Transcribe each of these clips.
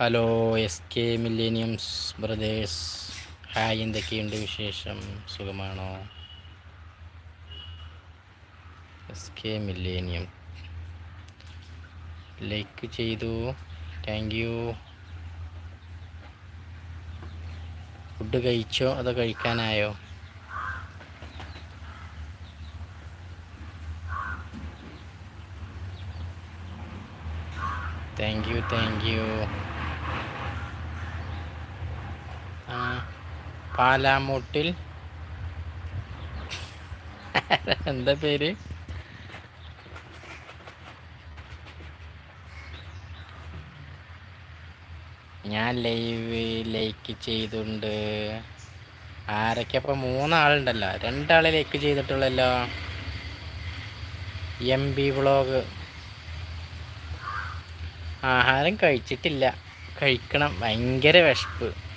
Hello S K millenniums brothers hi എന്തൊക്കെയുണ്ട് വിശേഷം? സുഖമാണോ? എസ് കെ മില്ലേനിയം ലൈക്ക് ചെയ്തു. താങ്ക് യു ഫുഡ് കഴിച്ചോ? അതോ കഴിക്കാനായോ? താങ്ക് യു താങ്ക് യു പാലാമൂട്ടിൽ. എന്താ പേര്? ഞാൻ ലൈവ് ലൈക്ക് ചെയ്തിട്ടുണ്ട് ആരൊക്കെ അപ്പോൾ മൂന്നാളുണ്ടല്ലോ. രണ്ടാളെ ലൈക്ക് ചെയ്തിട്ടുള്ളല്ലോ. M B vlog. ആഹാരം കഴിച്ചിട്ടില്ല. കഴിക്കണം. ഭയങ്കര വിശപ്പ്.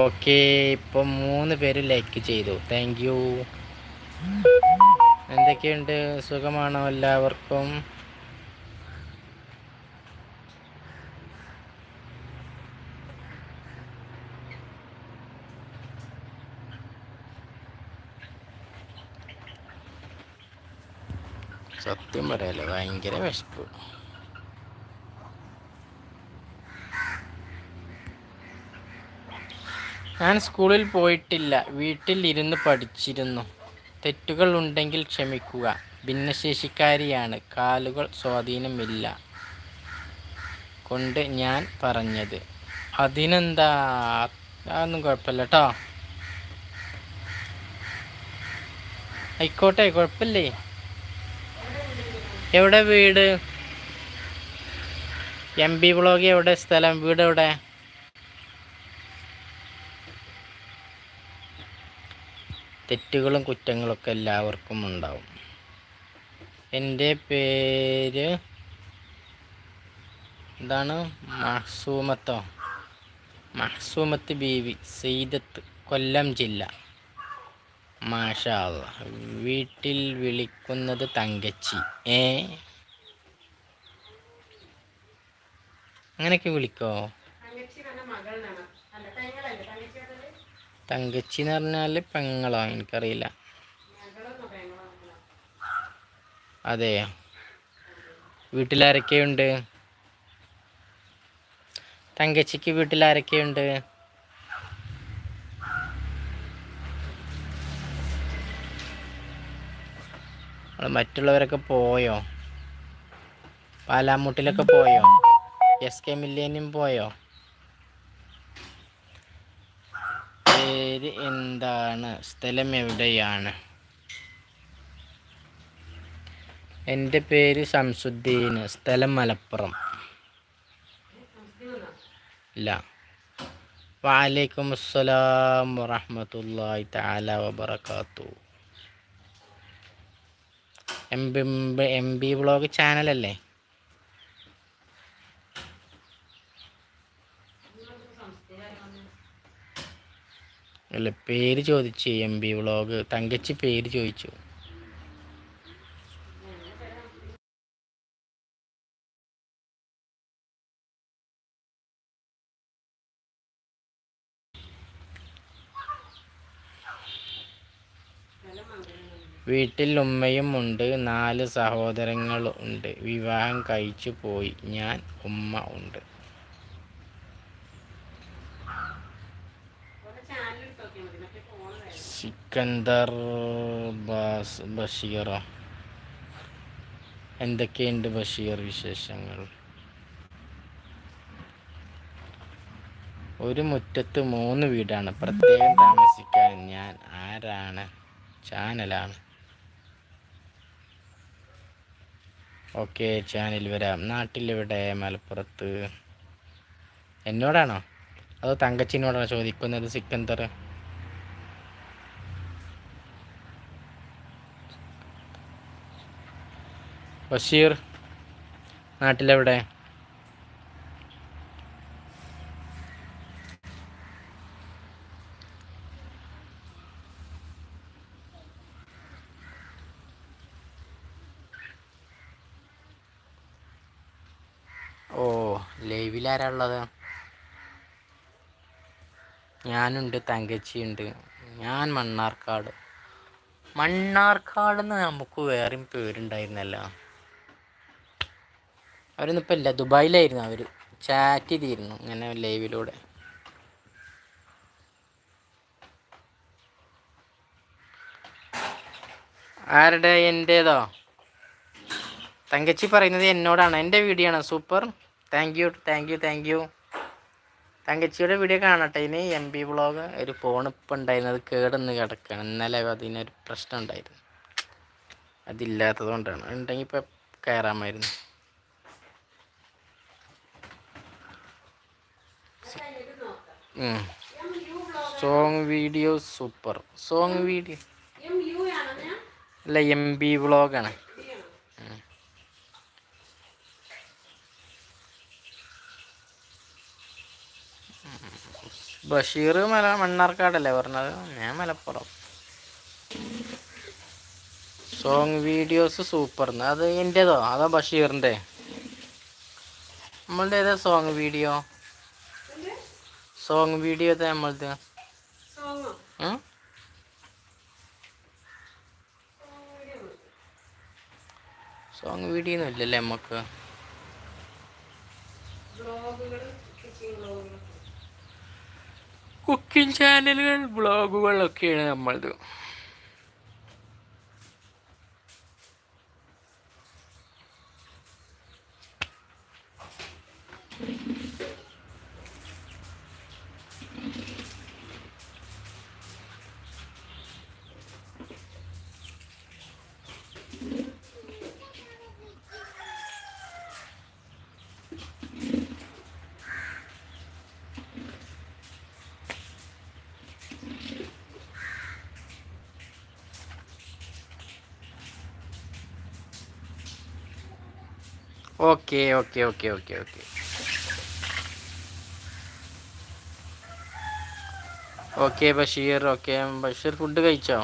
ഓക്കെ ഇപ്പം മൂന്ന് പേര് ലൈക്ക് ചെയ്തു. താങ്ക് യു എന്തൊക്കെയുണ്ട്? സുഖമാണോ എല്ലാവർക്കും? സത്യം പറയാലോ ഭയങ്കര വിശപ്പ്. ഞാൻ സ്കൂളിൽ പോയിട്ടില്ല. വീട്ടിൽ ഇരുന്ന് പഠിച്ചിരുന്നു. തെറ്റുകൾ ഉണ്ടെങ്കിൽ ക്ഷമിക്കുക. ഭിന്നശേഷിക്കാരിയാണ്. കാലുകൾ സ്വാധീനമില്ല. കൊണ്ട് ഞാൻ പറഞ്ഞത്. അതിനെന്താ? അതൊന്നും കുഴപ്പമില്ല കേട്ടോ ആയിക്കോട്ടെ കുഴപ്പമില്ലേ? എവിടെ വീട്? എം ബി ബ്ലോഗ് എവിടെ? സ്ഥലം വീട് എവിടെ? തെറ്റുകളും കുറ്റങ്ങളൊക്കെ എല്ലാവർക്കും ഉണ്ടാവും. എന്റെ പേര് എന്താണ് മഹസൂമത്തോ? മഹസൂമത്ത് ബീവി സെയ്ദത്ത് കൊല്ലം ജില്ല. മാഷാ വീട്ടിൽ വിളിക്കുന്നത് തങ്കച്ചി. ഏ? അങ്ങനെയൊക്കെ വിളിക്കോ? തങ്കച്ചി എന്ന് പറഞ്ഞാൽ പെങ്ങളോ എനിക്കറിയില്ല. അതെയോ വീട്ടിലാരൊക്കെയുണ്ട്? തങ്കച്ചിക്ക് വീട്ടിലാരൊക്കെയുണ്ട്? മറ്റുള്ളവരൊക്കെ പോയോ? പാലാമൂട്ടിലൊക്കെ പോയോ? എസ് കെ മില്ലേനും പോയോ? പേര് എന്താണ്? സ്ഥലം എവിടെയാണ്? എന്റെ പേര് ശംസുദ്ദീൻ. സ്ഥലം മലപ്പുറം. ഇല്ല. വാലൈക്കും അസ്സലാം വറഹമത്തല്ലാഹി താല വബറകാത്തു M B M B blog ചാനലല്ലേ? അല്ല പേര് ചോദിച്ചു എം ബി വ്ളോഗ് തങ്കച്ചി പേര് ചോദിച്ചു. വീട്ടിൽ ഉമ്മയും ഉണ്ട് നാല് സഹോദരങ്ങളും ഉണ്ട്. വിവാഹം കഴിച്ചു പോയി. ഞാൻ ഉമ്മ ഉണ്ട്. സിക്കന്ദർ ബാസ് ബഷീറോ. എന്തൊക്കെയുണ്ട് ബഷീർ വിശേഷങ്ങൾ? ഒരു മുറ്റത്ത് മൂന്ന് വീടാണ്. പ്രത്യേകം താമസിക്കാൻ ഞാൻ ആരാണ്? ചാനലാണ്. ഓക്കെ ചാനൽ വരാം. നാട്ടിലിവിടെ? മലപ്പുറത്ത്. എന്നോടാണോ? അതോ തങ്കച്ചിനോടാണോ ചോദിക്കുന്നത് സിക്കന്ദർ? ബഷീർ നാട്ടിലെവിടെ? ഓ ലൈവിലാരാ ഉള്ളത് ഞാനുണ്ട് തങ്കച്ചിയുണ്ട്. ഞാൻ മണ്ണാർക്കാട്. മണ്ണാർക്കാട് എന്ന് നമുക്ക് വേറെയും പേരുണ്ടായിരുന്നല്ലോ. അവരൊന്നും ഇപ്പം ഇല്ല. ദുബായിലായിരുന്നു അവർ ചാറ്റ് ചെയ്തിരുന്നു ഇങ്ങനെ ലൈവിലൂടെ ആരുടെ? എന്റേതോ തങ്കച്ചി പറയുന്നത് എന്നോടാണ്. എന്റെ വീഡിയോ ആണ് super. Thank you thank you thank you തങ്കച്ചിയുടെ video കാണട്ടെ. ഇനി എം ബി വ്ളോഗ് ഒരു ഫോൺ ഇപ്പം ഉണ്ടായിരുന്നത് കേടന്ന് കിടക്കുകയാണ് ഇന്നലെ അതിനൊരു പ്രശ്നം ഉണ്ടായിരുന്നു. അതില്ലാത്തത് കൊണ്ടാണ്. ഉണ്ടെങ്കിൽ ഇപ്പം കയറാമായിരുന്നു. Song video super song video അല്ല എം ബി വ്ളോഗാണ് ബഷീർ മല മണ്ണാർക്കാടല്ലേ പറഞ്ഞത്? ഞാൻ മലപ്പുറം. സോങ് വീഡിയോസ് സൂപ്പർ അത് എന്റേതോ അതോ ബഷീറിന്റെ നമ്മളുടെ ഏതാ സോങ് വീഡിയോ സോങ് വീഡിയോ നമ്മളത്? സോങ് വീഡിയോ ഒന്നും ഇല്ലല്ലേ നമുക്ക് കുക്കിംഗ് ചാനലുകൾ ബ്ലോഗുകളൊക്കെയാണ് നമ്മളത്. Okay okay okay okay okay. Okay Basheer. Okay Basheer food കഴിച്ചോ?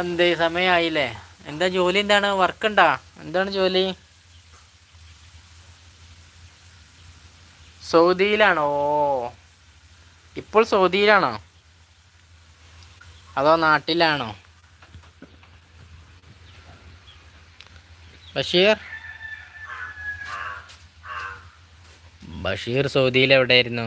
എന്തേ സമയമായില്ലേ എന്താ ജോലി? എന്താണ്? വർക്ക് ഉണ്ടാ എന്താണ് ജോലി? സൗദിയിലാണോ? ഇപ്പോൾ സൗദിയിലാണോ? അതോ നാട്ടിലാണോ? ബഷീർ? ബഷീർ സൗദിയിൽ എവിടെയായിരുന്നു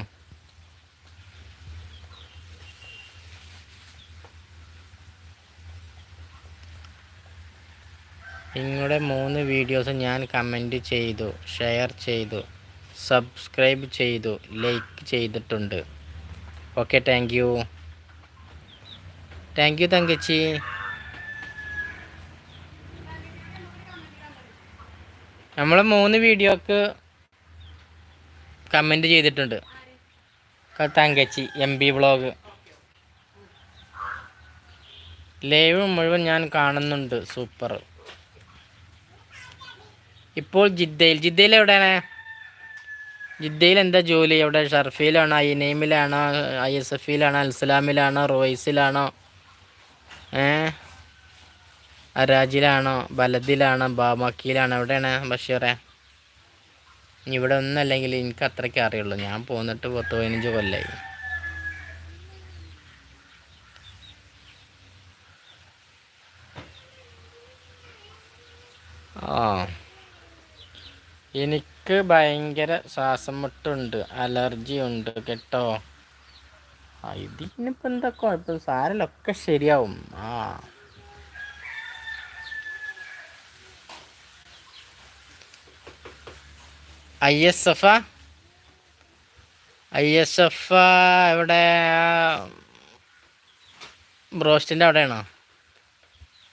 നിങ്ങളുടെ മൂന്ന് വീഡിയോസ് ഞാൻ കമന്റ് ചെയ്തു ഷെയർ ചെയ്തു സബ്സ്ക്രൈബ് ചെയ്തു ലൈക്ക് ചെയ്തിട്ടുണ്ട്. Okay thank you thank you Thankachi. നമ്മൾ മൂന്ന് വീഡിയോക്ക് കമന്റ് ചെയ്തിട്ടുണ്ട്. Thankachi M B vlog live മുഴുവൻ ഞാൻ കാണുന്നുണ്ട്. സൂപ്പർ ഇപ്പോൾ ജിദ്ദയിൽ. ജിദ്ദയിൽ എവിടെയാണ്? ജിദ്ദയിൽ എന്താ ജോലി? എവിടെ ഷർഫിയിലാണോ ഐ നെയിമിലാണോ ഐ എസ് എഫിലാണോ അൽസലാമിലാണോ റോയിസിലാണോ? ഏ? അരാജിലാണോ ബലദിലാണോ ബാമക്കിയിലാണോ? എവിടെയാണ് ബഷീറെ? ഇവിടെ ഒന്നല്ലെങ്കിൽ എനിക്ക് അത്രയ്ക്ക് അറിയുള്ളൂ. ഞാൻ പോന്നിട്ട് പത്ത് പതിനഞ്ച് കൊല്ലായി. ആ. എനിക്ക് ഭയങ്കര ശ്വാസം മുട്ടുണ്ട് അലർജി ഉണ്ട് കേട്ടോ ഇതിനിപ്പോ എന്താ കുഴപ്പം സാരലൊക്കെ ശരിയാവും. ആ. I S F I S F എവിടെ? ബ്രോസ്റ്റിന്റെ അവിടെയാണോ?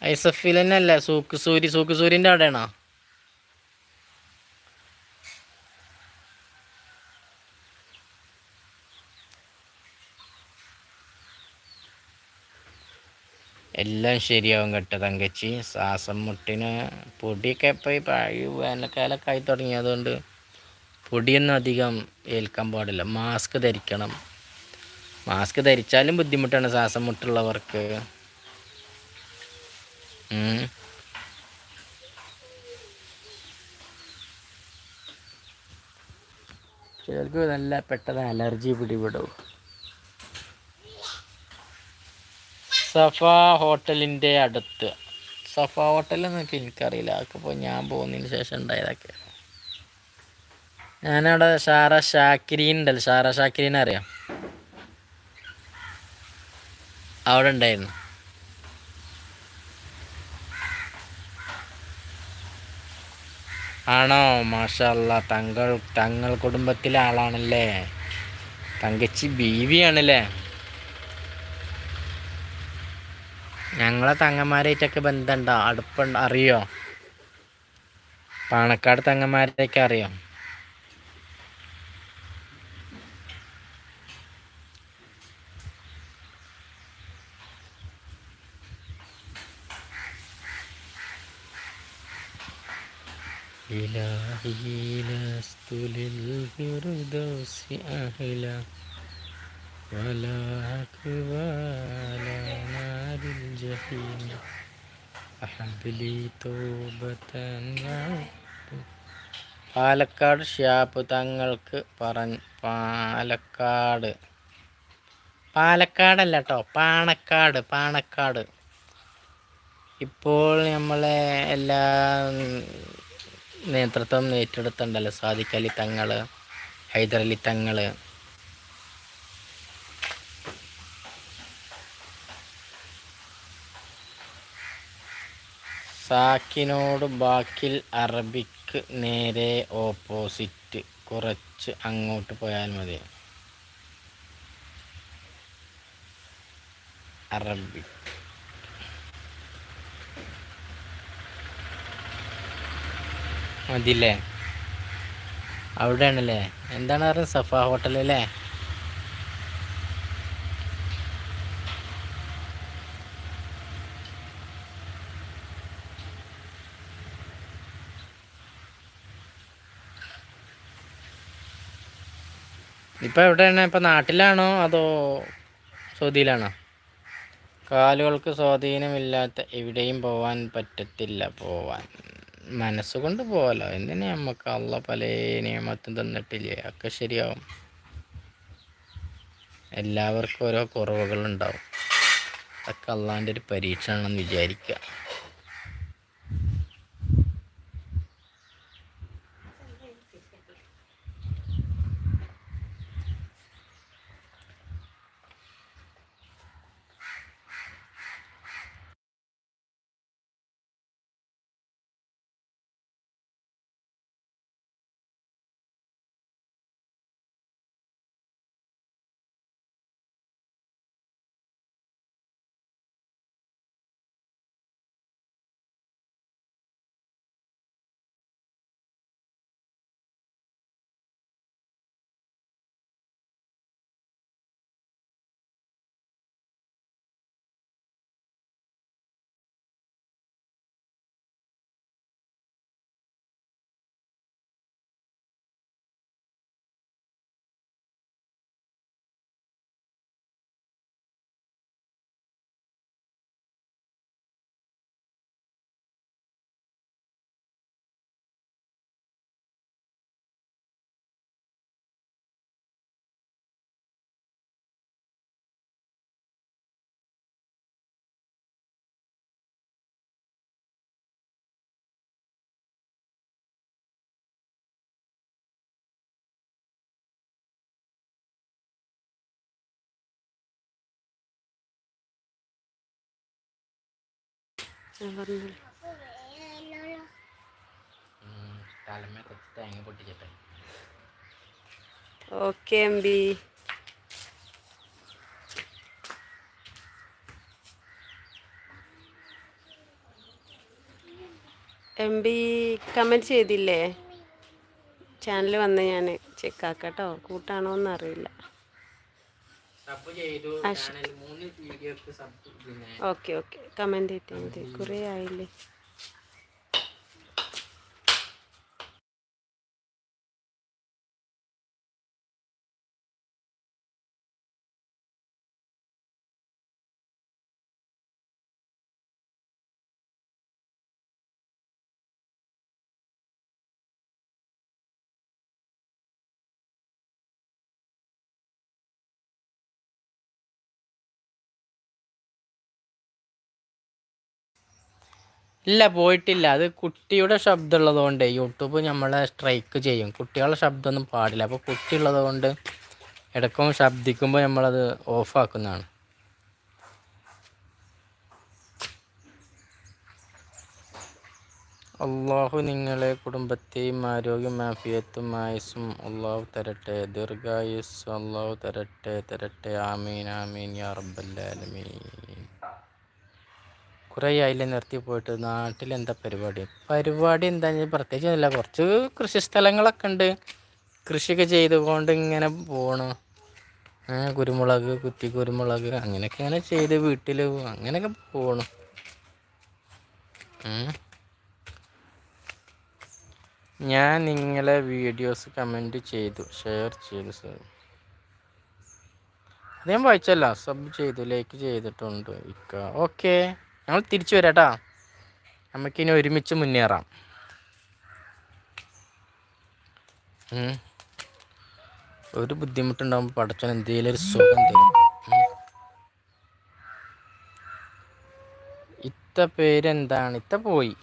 ഐ എസ് എഫിൽ തന്നെ അല്ലേ സൂക്ക് സൂരി സൂക്ക് സൂര്യന്റെ അവിടെയാണോ? എല്ലാം ശരിയാവും കേട്ടോ തങ്കച്ചി. ശ്വാസം മുട്ടിന് പൊടിയൊക്കെ ഇപ്പോൾ ഈ പഴയ വേനൽക്കാലമൊക്കെ ആയി തുടങ്ങിയതുകൊണ്ട് പൊടിയൊന്നും അധികം ഏൽക്കാൻ പാടില്ല. മാസ്ക് ധരിക്കണം. മാസ്ക് ധരിച്ചാലും ബുദ്ധിമുട്ടാണ് ശ്വാസം മുട്ടുള്ളവർക്ക്. ചിലർക്ക് നല്ല പെട്ടെന്ന് അലർജി പിടിപെടും. സഫ ഹോട്ടലിന്റെ അടുത്ത്. സഫ ഹോട്ടലെന്നൊക്കെ എനിക്കറിയില്ല. അതൊക്കെ ഇപ്പോൾ ഞാൻ പോകുന്നതിന് ശേഷം ഉണ്ടായതൊക്കെ. ഞാനവിടെ ഷാറ ഷാക്കിരീൻ ഉണ്ടല്ലോ ഷാറ ഷാക്കിരീൻ അറിയാം? അവിടെ ഉണ്ടായിരുന്നു. ആണോ? മാഷല്ല തങ്ങൾ തങ്ങൾ കുടുംബത്തിലെ ആളാണല്ലേ? തങ്കച്ചി ബീവിയാണല്ലേ? ഞങ്ങളെ തങ്ങന്മാരായിട്ടൊക്കെ ബന്ധമുണ്ടോ അടുപ്പുണ്ടോ അറിയോ പാണക്കാട് തങ്ങന്മാരെയൊക്കെ അറിയോ إلهي لست للفردوس أهلا ولا أكوال نار الجحيم أحب لي توبة പാലക്കാട് ഷിയാപ്പ് തങ്ങൾക്ക് പറഞ്ഞ പാലക്കാട് പാലക്കാടല്ല കേട്ടോ പാണക്കാട് പാണക്കാട് ഇപ്പോൾ നമ്മളെ എല്ലാ നേതൃത്വം ഏറ്റെടുത്തുണ്ടല്ലോ സാദിഖ് അലി തങ്ങൾ ഹൈദരലി തങ്ങൾ സാക്കിനോട് ബാക്കിൽ അറബിക്ക് നേരെ ഓപ്പോസിറ്റ്. കുറച്ച് അങ്ങോട്ട് പോയാൽ മതി. അറബിക് മതില്ലേ? അവിടെയാണല്ലേ? എന്താണ് പറഞ്ഞത്? സഫ ഹോട്ടലല്ലേ? ഇപ്പം എവിടെയാണ്? ഇപ്പം നാട്ടിലാണോ അതോ സൗദിയിലാണോ? കാലുകൾക്ക് സ്വാധീനമില്ലാത്ത എവിടെയും പോവാൻ പറ്റത്തില്ല. പോവാൻ മനസ്സുകൊണ്ട് പോവാലോ എന്തിനാ നമുക്ക് അള്ള പല നിയമത്തും തന്നിട്ടില്ലേ? ഒക്കെ ശരിയാവും. എല്ലാവർക്കും ഓരോ കുറവുകളുണ്ടാവും. അതൊക്കെ അള്ളാന്റെ ഒരു പരീക്ഷയാണെന്ന് വിചാരിക്കുക തേങ്ങ പൊട്ടിക്കട്ടെ okay M B. M B comment ചെയ്തില്ലേ? ചാനൽ വന്ന് ഞാൻ ചെക്കാക്കട്ടോ കൂട്ടാണോ എന്നറിയില്ല സബ് ചെയ്തു അശ്- ചാനൽ മൂന്ന് വീഡിയോക്ക് സബ് പിന്നെ ഓക്കെ ഓക്കെ. കമന്റ് ചെയ്താൽ മതി കുറേ ആയില്ലേ? ഇല്ല പോയിട്ടില്ല. അത് കുട്ടിയുടെ ശബ്ദം ഉള്ളതുകൊണ്ട് യൂട്യൂബ് നമ്മളെ സ്ട്രൈക്ക് ചെയ്യും. കുട്ടികളുടെ ശബ്ദമൊന്നും പാടില്ല. അപ്പോൾ കുട്ടി ഉള്ളതുകൊണ്ട് ഇടക്കും ശബ്ദിക്കുമ്പോൾ നമ്മളത് ഓഫാക്കുന്നതാണ് അള്ളാഹു നിങ്ങളെ കുടുംബത്തെയും ആരോഗ്യം ആഫിയത്തും ആയുസ്സും അള്ളാഹു തരട്ടെ. ദീർഘായുസ് അള്ളാഹു തരട്ടെ തരട്ടെ. ആമീൻ ആമീൻ യാ റബ്ബല്ലാലമീൻ കുറേ ആയില്ലേ നിർത്തി പോയിട്ട് നാട്ടിൽ എന്താ പരിപാടി? പരിപാടി എന്താ പ്രത്യേകിച്ച് ഒന്നുമില്ല. കുറച്ച് കൃഷി സ്ഥലങ്ങളൊക്കെ ഉണ്ട്. കൃഷിയൊക്കെ ചെയ്തുകൊണ്ട് ഇങ്ങനെ പോണു. കുരുമുളക് കുറ്റി കുരുമുളക് അങ്ങനെയൊക്കെ ഇങ്ങനെ ചെയ്ത് വീട്ടിൽ അങ്ങനെയൊക്കെ പോണു. ഞാൻ നിങ്ങളെ വീഡിയോസ് കമന്റ് ചെയ്തു. ഷെയർ ചെയ്തു സർ. അദ്ദേഹം വായിച്ചല്ല. സബ് ചെയ്തു. ലൈക്ക് ചെയ്തിട്ടുണ്ട്. ഇക്ക. ഓക്കെ. ഞങ്ങൾ തിരിച്ചു വരാട്ടാ. നമുക്കിനി ഒരുമിച്ച് മുന്നേറാം. ഒരു ബുദ്ധിമുട്ടുണ്ടാകുമ്പോൾ പടച്ചോൻ എന്തെങ്കിലും ഒരു സുഖം തരും. ഇത്ത പേരെന്താണ്? ഇത്ത പോയി.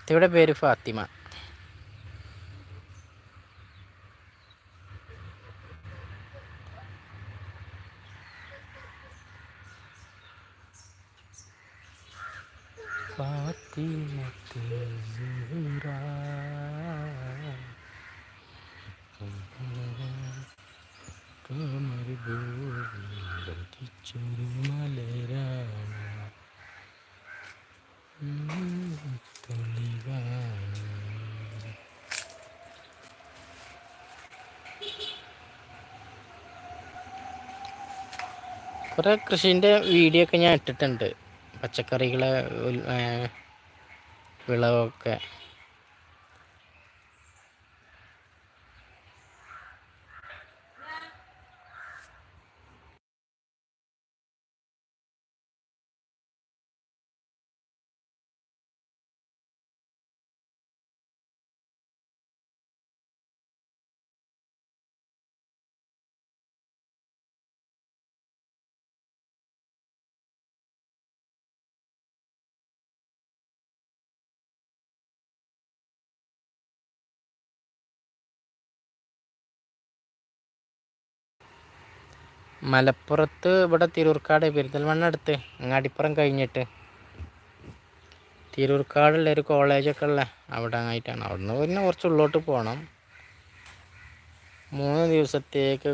ഇത്തയുടെ പേര് ഫാത്തിമ. ഫാത്തിമത്തെ സുഹ്റാ. കമർ പതിച്ചൊരു മലരാണ്. തെളിവാണ്. കുറേ കൃഷീന്റെ വീഡിയോ ഒക്കെ ഞാൻ ഇട്ടിട്ടുണ്ട് പച്ചക്കറികളെ വിളവൊക്കെ മലപ്പുറത്ത് ഇവിടെ തിരൂർക്കാട് പെരിന്തൽമണ്ണ അടുത്ത് അങ്ങാടിപ്പുറം കഴിഞ്ഞിട്ട്. തിരൂർക്കാടുള്ള ഒരു കോളേജൊക്കെ ഉള്ള അവിടെ ആയിട്ടാണ്. അവിടുന്ന് പിന്നെ കുറച്ച് ഉള്ളോട്ട് പോകണം മൂന്ന് ദിവസത്തേക്ക്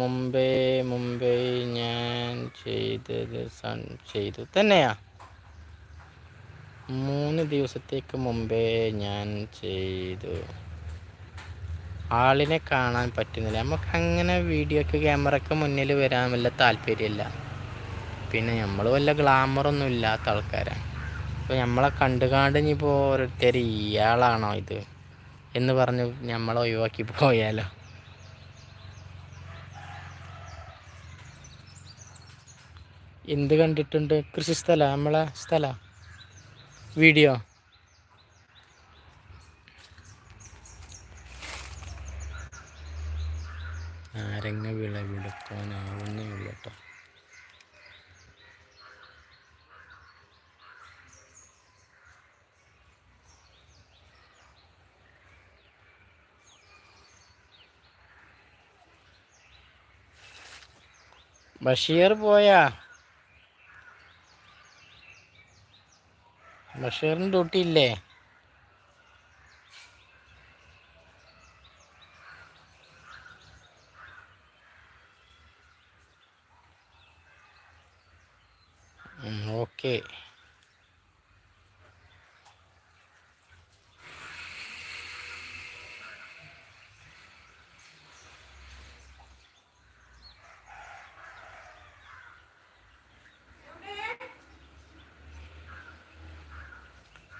മുംബൈ മുംബൈ ഞാൻ ചെയ്തത് സൺ ചെയ്തു തന്നെയാ. മൂന്ന് ദിവസത്തേക്ക് മുമ്പേ ഞാൻ ചെയ്തു. ആളിനെ കാണാൻ പറ്റുന്നില്ല. നമുക്ക് അങ്ങനെ വീഡിയോക്ക് ക്യാമറക്ക് മുന്നിൽ വരാൻ വല്ല താല്പര്യമില്ല. പിന്നെ നമ്മൾ വല്ല ഗ്ലാമറൊന്നും ഇല്ലാത്ത ആൾക്കാരാണ് അപ്പോൾ നമ്മളെ കണ്ടു കാണ്ട് ഇനിയിപ്പോൾ ഓരോരുത്തർ ഇയാളാണോ ഇത്? എന്ന് പറഞ്ഞ് നമ്മളെ ഒഴിവാക്കി പോയാലോ? എന്ത് കണ്ടിട്ടുണ്ട്? കൃഷി സ്ഥല? നമ്മളെ സ്ഥല? വീഡിയോ? നാരങ്ങ വിളവെടുക്കാനാവുന്നേ ഉള്ളൂ കേട്ടോ ബഷീർ പോയാ? ബഷീറിന് ഡ്യൂട്ടി ഇല്ലേ? que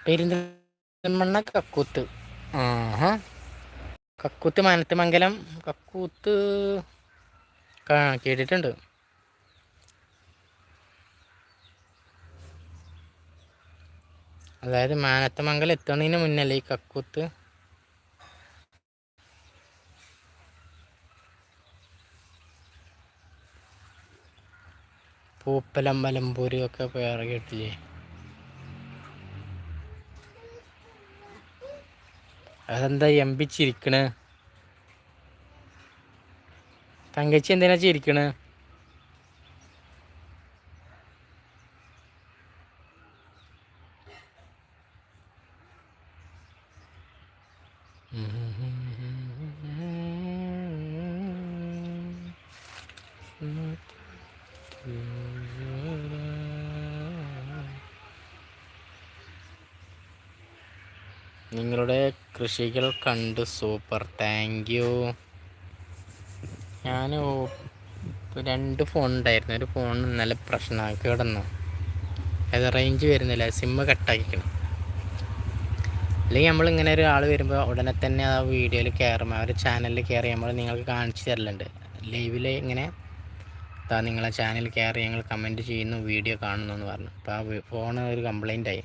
പെരിന്തൽമണ്ണ കക്കൂത്ത്. ആഹാ. കക്കൂത്ത് മാനത്തുമംഗലം കക്കൂത്ത് കേട്ടിട്ടുണ്ട്. അതായത് മാനത്തമംഗലം എത്തുന്നതിന് മുന്നല്ലേ ഈ കക്കൂത്ത്? പൂപ്പലം മലമ്പൂരും ഒക്കെ പേര് കേട്ടില്ലേ അതെന്താ എമ്പിച്ചിരിക്കണ് തങ്കച്ചി എന്തിനാ ചിരിക്കണ്? കൃഷികൾ കണ്ട്. സൂപ്പർ. താങ്ക് യു ഞാൻ രണ്ട് ഫോൺ ഉണ്ടായിരുന്നു. ഒരു ഫോൺ ഇന്നലെ പ്രശ്നമാക്കി കിടന്നു. അത് റേഞ്ച് വരുന്നില്ല. സിമ്മ് കട്ടാക്കിക്കണം അല്ലെങ്കിൽ നമ്മളിങ്ങനെ ഒരു ആൾ വരുമ്പോൾ ഉടനെ തന്നെ ആ വീഡിയോയിൽ ആ ഒരു ചാനലിൽ കയറി നമ്മൾ നിങ്ങൾക്ക് കാണിച്ചു തരലുണ്ട്. ലൈവിൽ ഇങ്ങനെ താ നിങ്ങളെ ചാനൽ കയറി ഞങ്ങൾ കമന്റ് ചെയ്യുന്നു വീഡിയോ കാണുന്നു എന്ന് പറഞ്ഞു. അപ്പോൾ ആ ഫോൺ ഒരു കംപ്ലൈന്റ് ആയി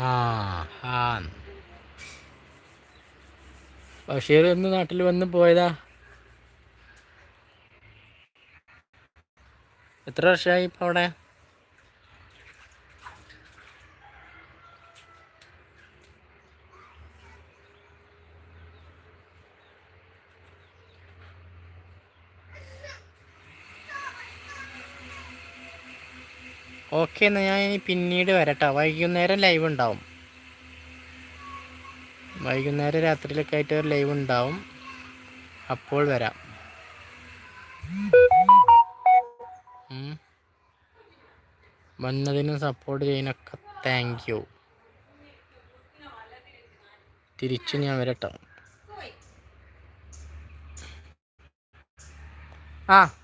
ആ ആ ബഷീർ എന്ന് നാട്ടിൽ വന്ന് പോയതാ. എത്ര വർഷമായി ഇപ്പം അവിടെ? ഓക്കെ എന്നാൽ ഞാൻ പിന്നീട് വരട്ടോ. വൈകുന്നേരം ലൈവ് ഉണ്ടാവും. വൈകുന്നേരം രാത്രിയിലൊക്കെ ആയിട്ട് ഒരു ലൈവ് ഉണ്ടാവും. അപ്പോൾ വരാം. വന്നതിനും സപ്പോർട്ട് ചെയ്യുന്നൊക്കെ താങ്ക് യു തിരിച്ചു ഞാൻ വരട്ടോ. ആ.